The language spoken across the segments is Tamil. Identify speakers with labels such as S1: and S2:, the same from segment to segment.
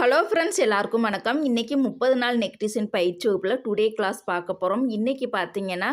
S1: ஹலோ ஃப்ரெண்ட்ஸ் எல்லாருக்கும் வணக்கம். இன்றைக்கி முப்பது நாள் நெக் டிசைன் பயிற்சி வகுப்பில் டுடே கிளாஸ் பார்க்க போகிறோம் இன்றைக்கி பார்த்தீங்கன்னா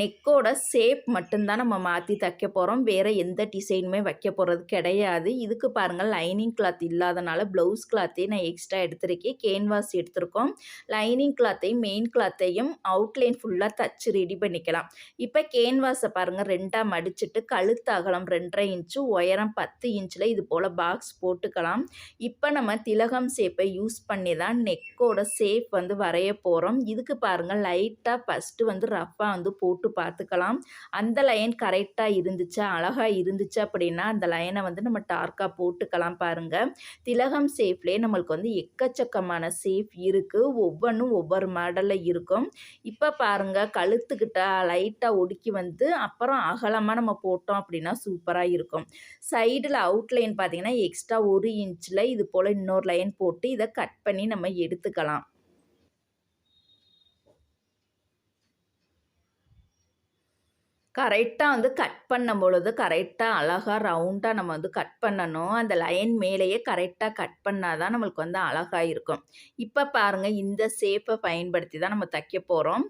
S1: நெக்கோட ஷேப் மட்டும்தான் நம்ம மாற்றி தைக்க போகிறோம் வேறு எந்த டிசைனுமே வைக்க போகிறது கிடையாது. இதுக்கு பாருங்கள் லைனிங் கிளாத் இல்லாதனால ப்ளவுஸ் கிளாத்தையும் நான் எக்ஸ்ட்ரா எடுத்திருக்கேன். கேன்வாஸ் எடுத்திருக்கோம். லைனிங் கிளாத்தையும் மெயின் கிளாத்தையும் அவுட்லைன் ஃபுல்லாக தச்சு ரெடி பண்ணிக்கலாம். இப்போ கேன்வாஸை பாருங்கள் ரெண்டாக மடிச்சுட்டு கழுத்து அகலம் ரெண்டரை இன்ச்சு உயரம் பத்து இன்ச்சில் இது போல் பாக்ஸ் போட்டுக்கலாம். இப்போ நம்ம திலகம் ஷேப்பை யூஸ் பண்ணி தான் நெக்கோட ஷேப் வந்து வரைய போகிறோம் இதுக்கு பாருங்கள் லைட்டாக ஃபஸ்ட்டு வந்து ரஃப்பாக வந்து போட்டு பார்த்துக்கலாம். அந்த லைன் கரெக்டாக இருந்துச்சு அழகாக இருந்துச்சு அப்படின்னா அந்த லைனை வந்து நம்ம டார்க்காக போட்டுக்கலாம் பாருங்கள் திலகம் ஷேப்லேயே நம்மளுக்கு வந்து எக்கச்சக்கமான ஷேப் இருக்குது ஒவ்வொன்றும் ஒவ்வொரு மாடலில் இருக்கும். இப்போ பாருங்கள் கழுத்துக்கிட்ட லைட்டாக ஒடுக்கி வந்து அப்புறம் அகலமாக நம்ம போட்டோம் அப்படின்னா சூப்பராக இருக்கும். சைடில் அவுட்லைன் பார்த்திங்கன்னா எக்ஸ்ட்ரா ஒரு இன்ச்சில் இது போல் இன்னொரு லைன் போட்டு இதை கட் பண்ணி நம்ம எடுத்துக்கலாம். கரெக்டாக வந்து கட் பண்ணும் பொழுது கரெக்டாக அழகாக ரவுண்டாக நம்ம வந்து கட் பண்ணணும். அந்த லைன் மேலேயே கரெக்டாக கட் பண்ணால் தான் நம்மளுக்கு வந்து அழகாக இருக்கும். இப்போ பாருங்கள் இந்த ஷேப்பை பயன்படுத்தி தான் நம்ம தைக்க போகிறோம்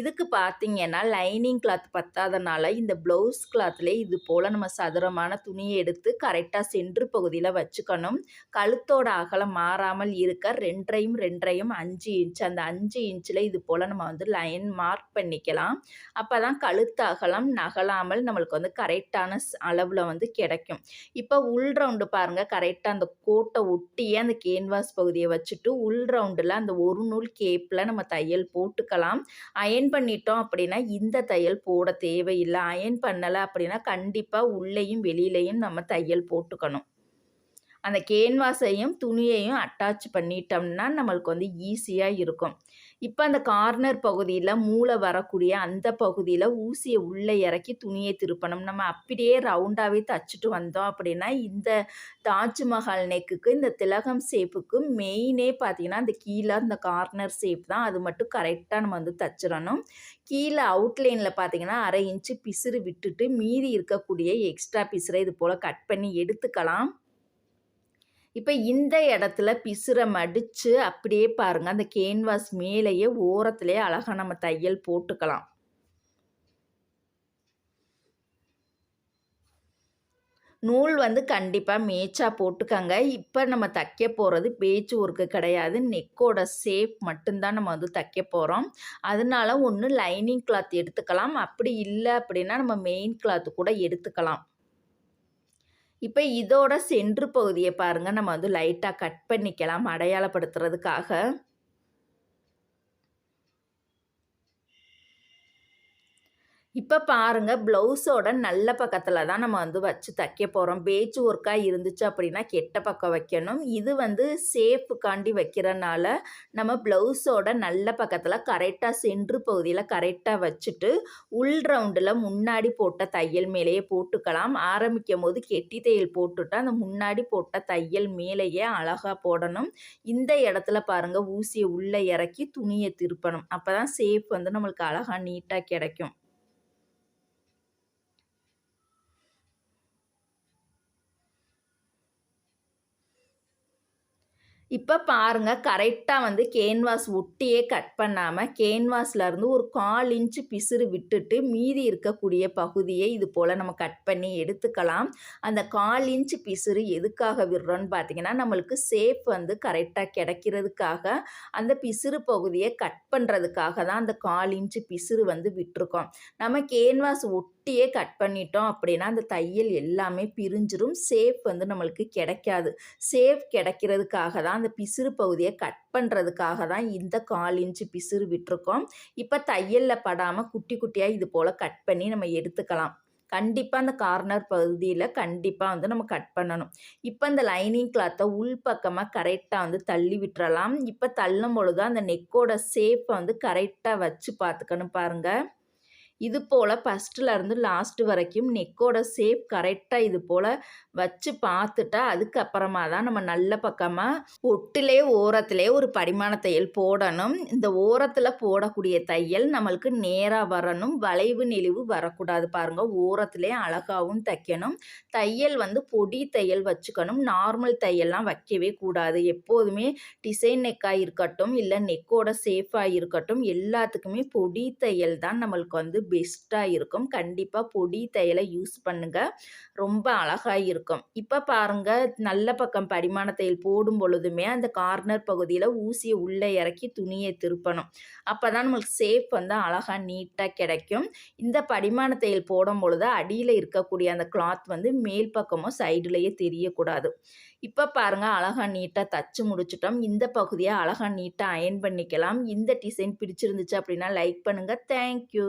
S1: இதுக்கு பார்த்திங்கன்னா லைனிங் கிளாத் பத்தாதனால இந்த ப்ளவுஸ் கிளாத்லேயே இது போல் நம்ம சதுரமான துணியை எடுத்து கரெக்டாக சென்று பகுதியில் வச்சுக்கணும். கழுத்தோட அகலம் மாறாமல் இருக்க ரெண்டரையும் ரெண்டரையும் அஞ்சு இன்ச் அந்த அஞ்சு இன்ச்சில் இது போல் நம்ம வந்து லைன் மார்க் பண்ணிக்கலாம். அப்போ தான் கழுத்து அகலம் நகலாமல் நம்மளுக்கு வந்து கரெக்டான அளவில் வந்து கிடைக்கும். இப்போ உள் ரவுண்டு பாருங்கள் கரெக்டாக அந்த கோட்டை ஒட்டியே அந்த கேன்வாஸ் பகுதியை வச்சுட்டு உள் ரவுண்டில் அந்த ஒரு நூல் கேப்பில் நம்ம தையல் போட்டுக்கலாம். அயன் பண்ணிட்டோம் அப்படின்னா இந்த தையல் போட தேவையில்லை. அயன் பண்ணலை அப்படின்னா கண்டிப்பாக உள்ளேயும் வெளியிலையும் நம்ம தையல் போட்டுக்கணும். அந்த கேன்வாஸையும் துணியையும் அட்டாச் பண்ணிட்டோம்னா நம்மளுக்கு வந்து ஈஸியாக இருக்கும். இப்போ அந்த கார்னர் பகுதியில் மூளை வரக்கூடிய அந்த பகுதியில் ஊசியை உள்ளே இறக்கி துணியை திருப்பணும். நம்ம அப்படியே ரவுண்டாகவே தச்சுட்டு வந்தோம் அப்படின்னா இந்த தாஜ்மஹால் நெக்குக்கு இந்த திலகம் ஷேப்புக்கு மெயினே பார்த்திங்கன்னா அந்த கீழே அந்த கார்னர் ஷேப் தான். அது மட்டும் கரெக்டாக நம்ம வந்து தச்சிடணும். கீழே அவுட்லைனில் பார்த்தீங்கன்னா அரை இன்ச்சு பிசுறு விட்டுட்டு மீதி இருக்கக்கூடிய எக்ஸ்ட்ரா பிசுரை இது போல் கட் பண்ணி எடுத்துக்கலாம். இப்போ இந்த இடத்துல பிசுரை மடித்து அப்படியே பாருங்கள் அந்த கேன்வாஸ் மேலேயே ஓரத்துலேயே அழகாக நம்ம தையல் போட்டுக்கலாம். நூல் வந்து கண்டிப்பாக மேய்ச்சா போட்டுக்கங்க. இப்போ நம்ம தைக்க போகிறது பேச்சு ஒர்க்கு கிடையாது. நெக்கோட சேஃப் மட்டும்தான் நம்ம வந்து தைக்க போகிறோம் அதனால ஒன்று லைனிங் கிளாத் எடுத்துக்கலாம். அப்படி இல்லை அப்படின்னா நம்ம மெயின் கிளாத்து கூட எடுத்துக்கலாம். இப்போ இதோட சென்று பகுதியை பாருங்கள் நம்ம வந்து லைட்டாக கட் பண்ணிக்கலாம். அடையாளப்படுத்துறதுக்காக. இப்போ பாருங்கள் ப்ளவுஸோட நல்ல பக்கத்தில் தான் நம்ம வந்து வச்சு தைக்க போகிறோம் பேச்சு ஒர்க்காக இருந்துச்சு அப்படின்னா கெட்ட பக்கம் வைக்கணும். இது வந்து சேஃபுக்காண்டி வைக்கிறனால நம்ம ப்ளவுஸோட நல்ல பக்கத்தில் கரெக்டாக சென்று பகுதியில் கரெக்டாக வச்சுட்டு உள் ரவுண்டில் முன்னாடி போட்ட தையல் மேலேயே போட்டுக்கலாம். ஆரம்பிக்கும் போது கெட்டி தையல் போட்டுட்டு அந்த முன்னாடி போட்ட தையல் மேலேயே அழகாக போடணும். இந்த இடத்துல பாருங்கள் ஊசியை உள்ளே இறக்கி துணியை திருப்பணும். அப்போ தான் சேஃப் வந்து நம்மளுக்கு அழகாக நீட்டாக கிடைக்கும். இப்போ பாருங்கள் கரெக்டாக வந்து கேன்வாஸ் ஒட்டியே கட் பண்ணாமல் கேன்வாஸ்லேருந்து ஒரு கால் இன்ச்சு பிசுறு விட்டுட்டு மீதி இருக்கக்கூடிய பகுதியை இது போல் நம்ம கட் பண்ணி எடுத்துக்கலாம். அந்த கால் இன்ச்சு பிசுறு எதுக்காக விடுறோன்னு பார்த்தீங்கன்னா நம்மளுக்கு சேஃப் வந்து கரெக்டாக கிடைக்கிறதுக்காக அந்த பிசுறு பகுதியை கட் பண்ணுறதுக்காக தான் அந்த கால் இன்ச்சு பிசுறு வந்து விட்டுருக்கோம். நம்ம கேன்வாஸ் குட்டியே கட் பண்ணிட்டோம் அப்படின்னா அந்த தையல் எல்லாமே பிரிஞ்சிரும். சேஃப் வந்து நம்மளுக்கு கிடைக்காது. சேஃப் கிடைக்கிறதுக்காக தான் அந்த பிசிறு பகுதியை கட் பண்ணுறதுக்காக தான் இந்த கால் இன்ச்சு பிசுறு விட்டுருக்கோம். இப்போ தையலில் படாமல் குட்டி குட்டியாக இது போல் கட் பண்ணி நம்ம எடுத்துக்கலாம். கண்டிப்பாக அந்த கார்னர் பகுதியில் கண்டிப்பாக வந்து நம்ம கட் பண்ணணும். இப்போ அந்த லைனிங் கிளாத்தை உள் பக்கமாக கரெக்டாக வந்து தள்ளி விட்டுறலாம். இப்போ தள்ளும் பொழுது அந்த நெக்கோட ஷேப்பை வந்து கரெக்டாக வச்சு பார்த்துக்கணும் பாருங்கள் இது போல் ஃபஸ்ட்டுலேருந்து லாஸ்ட்டு வரைக்கும் நெக்கோட ஷேப் கரெக்டாக இது போல் வச்சு பார்த்துட்டா அதுக்கப்புறமா தான் நம்ம நல்ல பக்கமாக ஒட்டிலே ஓரத்திலே ஒரு படிமான தையல் போடணும். இந்த ஓரத்தில் போடக்கூடிய தையல் நம்மளுக்கு நேராக வரணும். வளைவு நெளிவு வரக்கூடாது பாருங்கள் ஓரத்திலே அழகாகவும் தைக்கணும். தையல் வந்து பொடி தையல் வச்சுக்கணும். நார்மல் தையல்லாம் வைக்கவே கூடாது. எப்போதுமே டிசைன் நெக்காக இருக்கட்டும் இல்லை நெக்கோட சேஃபாக இருக்கட்டும் எல்லாத்துக்குமே பொடி தையல் தான் நம்மளுக்கு வந்து பெஸ்ட்டாக இருக்கும். கண்டிப்பாக பொடி தையலை யூஸ் பண்ணுங்கள் ரொம்ப அழகாக இருக்கும். இப்போ பாருங்கள் நல்ல பக்கம் படிமான தையல் போடும் பொழுதுமே அந்த கார்னர் பகுதியில் ஊசியை உள்ளே இறக்கி துணியை திருப்பணும். அப்போ தான் நம்மளுக்கு சேஃப் வந்து அழகாக நீட்டாக கிடைக்கும். இந்த படிமான தையல் போடும் பொழுது அடியில் இருக்கக்கூடிய அந்த கிளாத் வந்து மேல் பக்கமும் சைடுலேயே தெரியக்கூடாது. இப்போ பாருங்கள் அழகாக நீட்டாக தச்சு முடிச்சிட்டோம். இந்த பகுதியை அழகாக நீட்டாக அயன் பண்ணிக்கலாம். இந்த டிசைன் பிடிச்சிருந்துச்சு அப்படின்னா லைக் பண்ணுங்கள் தேங்க்யூ